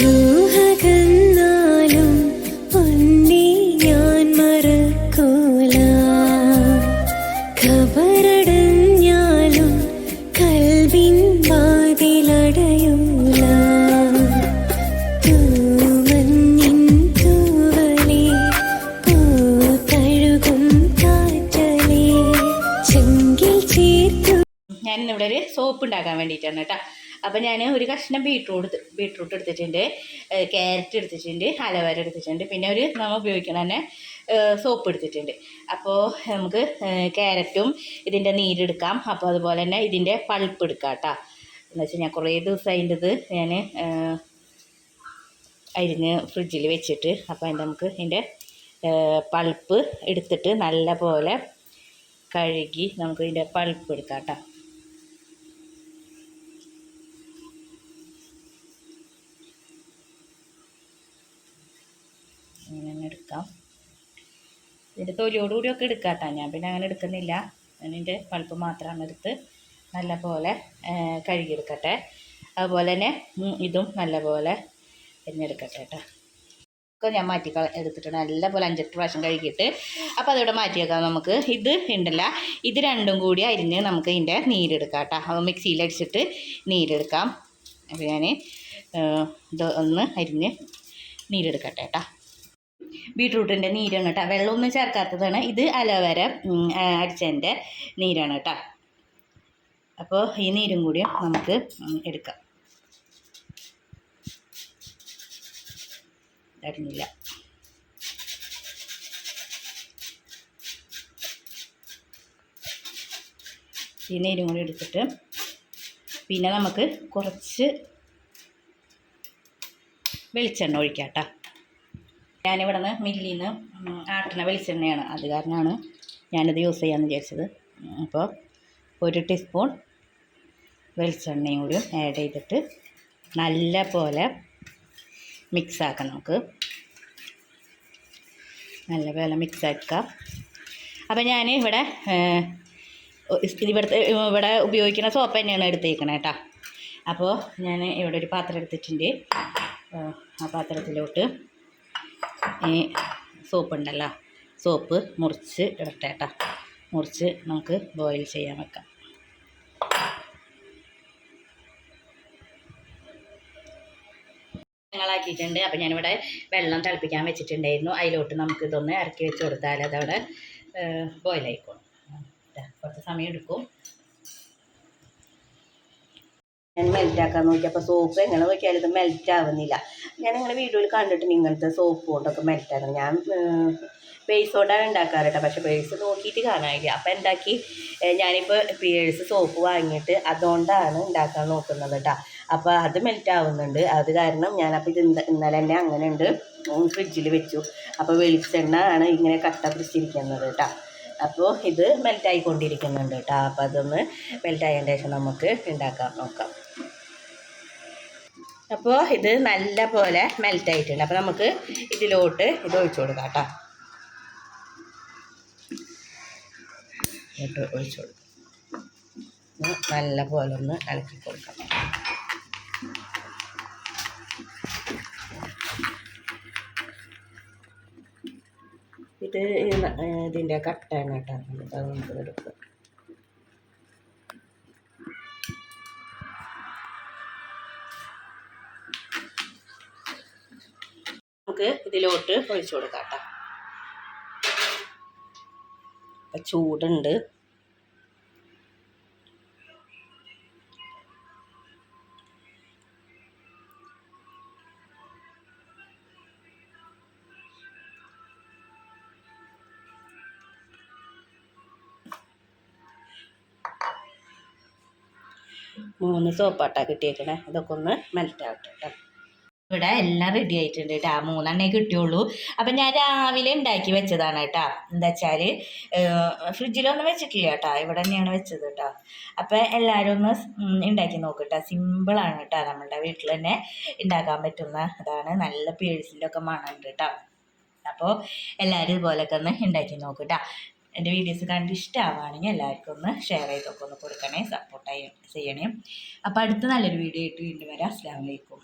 രൂഹകന്നാലും പൊന്നെ ഞാൻ മറക്കൂല. ഖബറടഞ്ഞാലും കൽവിൻ വാതിലടയൂല. തൂമഞ്ഞിൻ തൂവലേ പൂത്തഴുകും കാറ്റലേ ചെങ്കിൽ ചേർത്തു. ഞാൻ ഇവിടെ ഒരു സോപ്പ് ഉണ്ടാക്കാൻ വേണ്ടിയിട്ടാണ് കേട്ടോ. അപ്പോൾ ഞാൻ ഒരു കഷ്ണം ബീട്രൂട്ട് ബീട്രൂട്ട് എടുത്തിട്ടുണ്ട്. ക്യാരറ്റ് എടുത്തിട്ടുണ്ട് അലവര എടുത്തിട്ടുണ്ട്. പിന്നെ ഒരു നമ്മൾ ഉപയോഗിക്കണ തന്നെ സോപ്പ് എടുത്തിട്ടുണ്ട്. അപ്പോൾ നമുക്ക് ക്യാരറ്റും ഇതിന്റെ നീരെടുക്കാം അപ്പോൾ അതുപോലെ തന്നെ ഇതിന്റെ പൾപ്പ് എടുക്കാം കേട്ടോ എന്ന് വെച്ചാൽ ഞാൻ കുറേ ദിവസം ഞാൻ അരിഞ്ഞ് ഫ്രിഡ്ജിൽ വെച്ചിട്ട് അപ്പോൾ അതിന്റെ നമുക്ക് ഇതിന്റെ പൾപ്പ് എടുത്തിട്ട് നല്ല പോലെ കഴുകി നമുക്ക് ഇതിന്റെ പൾപ്പ് എടുക്കാം കേട്ടോ ഇങ്ങനെ തന്നെ എടുക്കാം. ഇതിന്റെ തൊലിയോടുകൂടിയൊക്കെ എടുക്കാം കേട്ടോ ഞാൻ പിന്നെ അങ്ങനെ എടുക്കുന്നില്ല. അതിന്റെ പൾപ്പ് മാത്രമാണ് എടുത്ത് നല്ലപോലെ കഴുകിയെടുക്കട്ടെ. അതുപോലെ തന്നെ ഇതും നല്ലപോലെ എരിഞ്ഞെടുക്കട്ടെ കേട്ടോ. ഒക്കെ ഞാൻ മാറ്റി എടുത്തിട്ടുണ്ട്. നല്ലപോലെ അഞ്ചെട്ട് പ്രാവശ്യം കഴുകിയിട്ട്. അപ്പോൾ അതിവിടെ മാറ്റി വെക്കാം നമുക്ക്. ഇത് ഉണ്ടല്ല. ഇത് രണ്ടും കൂടി അരിഞ്ഞ് നമുക്ക് ഇതിന്റെ നീരെടുക്കാം കേട്ടോ. അപ്പോൾ മിക്സിയിൽ അടിച്ചിട്ട് നീരെടുക്കാം. അപ്പോൾ ഞാൻ ഇത് ഒന്ന് അരിഞ്ഞ് നീരെടുക്കട്ടെ കേട്ടോ. ബീട്രൂട്ടിന്റെ നീരാണ് കേട്ടോ വെള്ളമൊന്നും ചേർക്കാത്തതാണ്. ഇത് അലോവേര അടിച്ചതിന്റെ നീരാണ് കേട്ടോ അപ്പോൾ ഈ നീരും കൂടി നമുക്ക് എടുക്കാം. അടിഞ്ഞില്ല ഈ നീരും കൂടി എടുത്തിട്ട് പിന്നെ നമുക്ക് കുറച്ച് വെളിച്ചെണ്ണ ഒഴിക്കാം കേട്ടോ ഞാനിവിടെ നിന്ന് മില്ലിൽ നിന്ന് ആട്ടണ വെളിച്ചെണ്ണയാണ് അത് കാരണമാണ് ഞാനിത് യൂസ് ചെയ്യാമെന്ന് വിചാരിച്ചത്. അപ്പോൾ ഒരു ടീസ്പൂൺ വെളിച്ചെണ്ണയും കൂടി ആഡ് ചെയ്തിട്ട് നല്ല പോലെ മിക്സാക്കാം നമുക്ക്. നല്ല പോലെ മിക്സാക്കാം അപ്പോൾ ഞാൻ ഇവിടെ ഇവിടുത്തെ ഇവിടെ ഉപയോഗിക്കുന്ന സോപ്പ് തന്നെയാണ് എടുത്തേക്കണേ കേട്ടോ അപ്പോൾ ഞാൻ ഇവിടെ ഒരു പാത്രം എടുത്തിട്ടുണ്ട്. ആ പാത്രത്തിലോട്ട് ഈ സോപ്പ് ഉണ്ടല്ലോ സോപ്പ് മുറിച്ച് ഇടട്ടെ കേട്ടോ മുറിച്ച് നമുക്ക് ബോയിൽ ചെയ്യാൻ വെക്കാം. ഞങ്ങളാക്കിയിട്ടുണ്ട്. അപ്പം ഞാനിവിടെ വെള്ളം തിളപ്പിക്കാൻ വെച്ചിട്ടുണ്ടായിരുന്നു. അതിലോട്ട് നമുക്ക് ഇതൊന്ന് ഇറക്കി വെച്ച് കൊടുത്താൽ അതവിടെ ബോയിലായിക്കോളും കുറച്ച് സമയം എടുക്കും. ഞാൻ മെൽറ്റാക്കാൻ നോക്കിയപ്പോൾ സോപ്പ് എങ്ങനെ നോക്കിയാലും ഇത് മെൽറ്റ് ആവുന്നില്ല. ഞാൻ നിങ്ങളുടെ വീഡിയോയിൽ കണ്ടിട്ട് ഇങ്ങനത്തെ സോപ്പ് കൊണ്ടൊക്കെ മെൽറ്റ് ആക്കണം ഞാൻ പേഴ്സ് കൊണ്ടാണ് ഉണ്ടാക്കാറുണ്ട് പക്ഷേ പേഴ്സ് നോക്കിയിട്ട് കാണാനില്ല. അപ്പോൾ എന്താക്കി? ഞാനിപ്പോൾ പേഴ്സ് സോപ്പ് വാങ്ങിയിട്ട് അതുകൊണ്ടാണ് ഉണ്ടാക്കാൻ നോക്കുന്നത് കേട്ടോ അപ്പോൾ അത് മെൽറ്റ് ആവുന്നുണ്ട്. അത് കാരണം ഞാനപ്പോൾ ഇത് ഇന്നലെ തന്നെ അങ്ങനെ ഉണ്ട് ഫ്രിഡ്ജിൽ വെച്ചു. അപ്പോൾ വെളിച്ചെണ്ണ ആണ് ഇങ്ങനെ കട്ട പിടിച്ചിരിക്കുന്നത് കേട്ടോ അപ്പോൾ ഇത് മെൽറ്റായിക്കൊണ്ടിരിക്കുന്നുണ്ട് കേട്ടോ അപ്പോൾ അതൊന്ന് മെൽറ്റായതിന്റെ ശേഷം നമുക്ക് ഉണ്ടാക്കാൻ നോക്കാം. അപ്പോൾ ഇത് നല്ല പോലെ മെൽറ്റ് ആയിട്ടുണ്ട്. അപ്പോൾ നമുക്ക് ഇതിലോട്ട് ഇത് ഒഴിച്ചു കൊടുക്കാം കേട്ടോ. ഇട്ട് ഒഴിച്ചു കൊടുക്കാം. നല്ല പോലെ ഒന്ന് ഇളക്കി കൊടുക്കാം. ഇത് ഇതിന്റെ കട്ടാണ് കേട്ടോ. നമുക്ക് അത് നമുക്ക് നമുക്ക് ഇതിലോട്ട് ഒഴിച്ചു കൊടുക്കാം കേട്ടോ. ചൂടുണ്ട്. മൂന്ന് സോപ്പാട്ടാ കിട്ടിയേക്കണേ. ഇതൊക്കെ ഒന്ന് മെൽറ്റ് ആവട്ടെ കേട്ടോ. ഇവിടെ എല്ലാം റെഡി ആയിട്ടുണ്ട് കേട്ടോ മൂന്നെണ്ണേ കിട്ടിയുള്ളൂ. അപ്പം ഞാൻ രാവിലെ ഉണ്ടാക്കി വെച്ചതാണ് കേട്ടോ എന്താ വെച്ചാൽ ഫ്രിഡ്ജിലൊന്നും വെച്ചിട്ടില്ല കേട്ടോ ഇവിടെ തന്നെയാണ് വെച്ചത് കേട്ടോ അപ്പം എല്ലാവരും ഒന്ന് ഉണ്ടാക്കി നോക്കും കേട്ടോ സിമ്പിളാണ് കേട്ടോ നമ്മളുടെ വീട്ടിൽ തന്നെ ഉണ്ടാക്കാൻ പറ്റുന്ന അതാണ് നല്ല പേഴ്സിന്റെ ഒക്കെ മണമുണ്ട് കേട്ടോ അപ്പോൾ എല്ലാവരും ഇതുപോലൊക്കെ ഒന്ന് ഉണ്ടാക്കി നോക്കട്ടോ എന്റെ വീഡിയോസ് കണ്ട് ഇഷ്ടമാവുകയാണെങ്കിൽ എല്ലാവർക്കും ഒന്ന് ഷെയർ ചെയ്തൊക്കെ ഒന്ന് കൊടുക്കണേ സപ്പോർട്ട് ചെയ്യണേ. അപ്പോൾ അടുത്ത നല്ലൊരു വീഡിയോ ആയിട്ട് വീണ്ടും വരാം. അസ്സാം വലൈക്കും